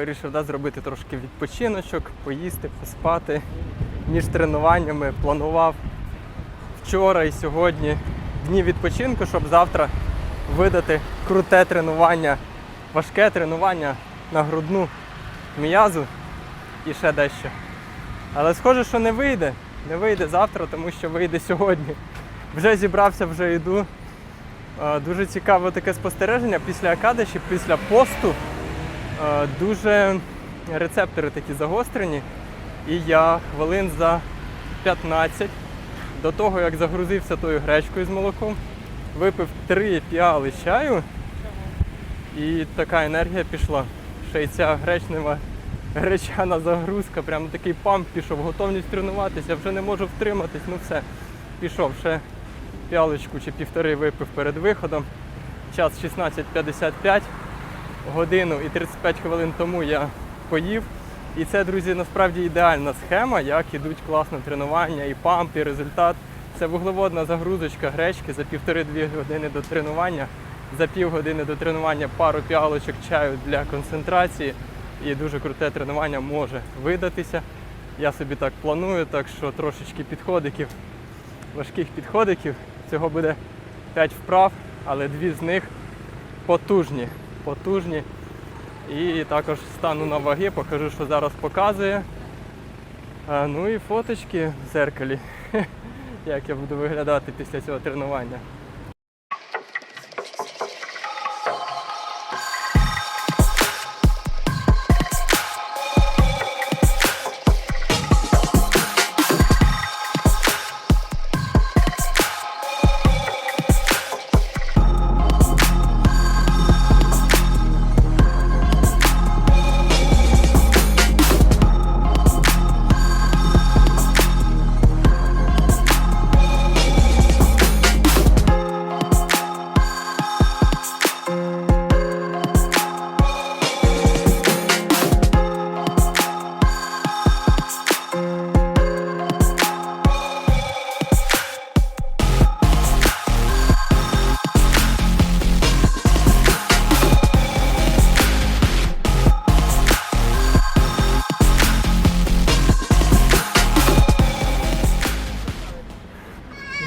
вирішив да, зробити трошки відпочиночок, поїсти, поспати. Між тренуваннями планував вчора і сьогодні дні відпочинку, щоб завтра видати круте тренування, важке тренування на грудну м'язу і ще дещо. Але схоже, що не вийде. Не вийде завтра, тому що вийде сьогодні. Вже зібрався, вже йду. Е, Дуже цікаве таке спостереження після Акадиші, після посту. Е, Дуже рецептори такі загострені. І я хвилин за 15 до того, як загрузився тою гречкою з молоком, випив три піали чаю, і така енергія пішла. Ще й ця гречнева гречана загрузка, прямо такий памп пішов, готовність тренуватися, вже не можу втриматись, ну все, пішов ще піалочку чи півтори випив перед виходом. Час 16.55, годину і 35 хвилин тому я поїв. І це, друзі, насправді ідеальна схема, як ідуть класно тренування, і памп, і результат. Це вуглеводна загрузочка гречки за півтори-дві години до тренування, за півгодини до тренування пару піалочок чаю для концентрації. І дуже круте тренування може видатися. Я собі так планую, так що трошечки підходиків, важких підходиків. Цього буде 5 вправ, але дві з них потужні. Потужні. І також стану на ваги, покажу, що зараз показує. Ну і фоточки в зеркалі, як я буду виглядати після цього тренування.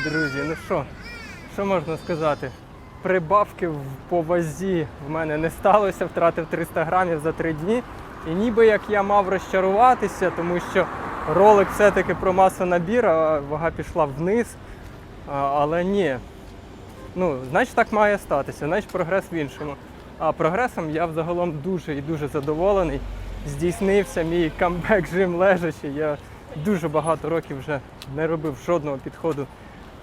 Друзі, ну що, що можна сказати? Прибавки в- вазі в мене не сталося, втратив 300 грамів за 3 дні. І ніби як я мав розчаруватися, тому що ролик все-таки про масонабір, а вага пішла вниз. Але ні. Ну, значить так має статися, значить прогрес в іншому. А прогресом я взагалом дуже і дуже задоволений. Здійснився мій камбек жим лежачи. Я дуже багато років вже не робив жодного підходу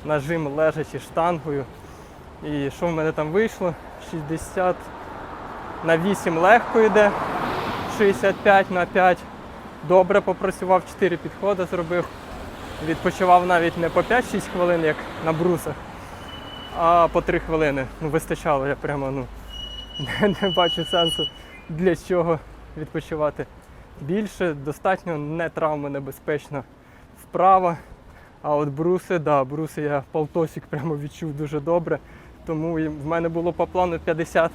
на жим лежачи штангою. І що в мене там вийшло? 60 на 8 легко йде, 65 на 5. Добре попрацював, 4 підходи зробив. Відпочивав навіть не по 5-6 хвилин, як на брусах, а по 3 хвилини. Ну, вистачало, я прямо ну, не, не бачу сенсу для чого відпочивати більше. Достатньо не травмонебезпечна вправа. А от бруси, да, бруси я полтосик прямо відчув дуже добре. Тому в мене було по плану 50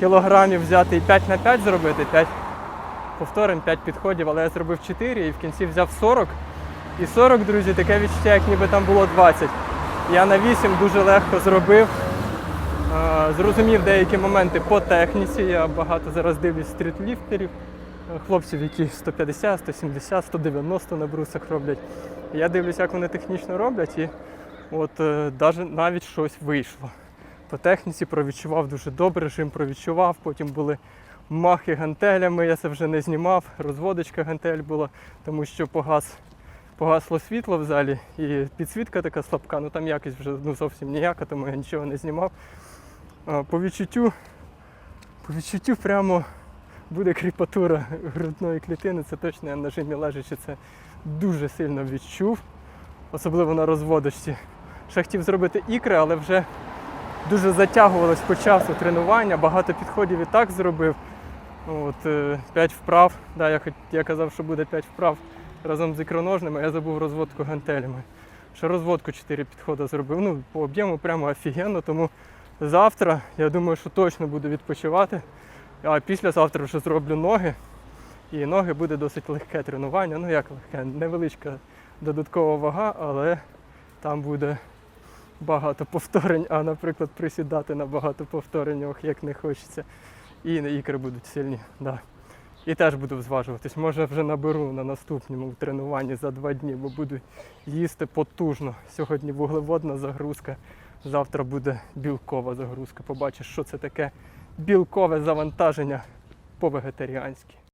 кілограмів взяти і 5 на 5 зробити, 5 повторень, 5 підходів, але я зробив 4 і в кінці взяв 40. І 40, друзі, таке відчуття, як ніби там було 20. Я на 8 дуже легко зробив. Зрозумів деякі моменти по техніці. Я багато зараз дивлюсь стрітліфтерів, хлопців, які 150, 170, 190 на брусах роблять. Я дивлюсь, як вони технічно роблять, і от е, навіть щось вийшло. По техніці провідчував дуже добре, режим провідчував, потім були махи гантелями, я це вже не знімав, розводочка гантель була, тому що погас, погасло світло в залі і підсвітка така слабка, ну там якість вже ну, зовсім ніяка, тому я нічого не знімав. По відчуттю, по відчуттю прямо буде кріпатура грудної клітини, це точно я на жимі лежачи це дуже сильно відчув, особливо на розводочці. Ще хотів зробити ікри, але вже дуже затягувалось по часу тренування, багато підходів і так зробив. От, 5 вправ, да, я, я казав, що буде 5 вправ разом з ікроножними, я забув розводку гантелями. Ще розводку 4 підходи зробив. Ну, по об'єму прямо офігенно, тому завтра я думаю, що точно буду відпочивати. А післязавтра вже зроблю ноги. І ноги буде досить легке тренування. Ну як легке, невеличка додаткова вага, але там буде багато повторень, а, наприклад, присідати на багато повторень, як не хочеться. І ікри будуть сильні. Да. І теж буду зважуватись. Може вже наберу на наступному тренуванні за два дні, бо буду їсти потужно. Сьогодні вуглеводна загрузка, завтра буде білкова загрузка. Побачиш, що це таке білкове завантаження по-вегетаріанськи.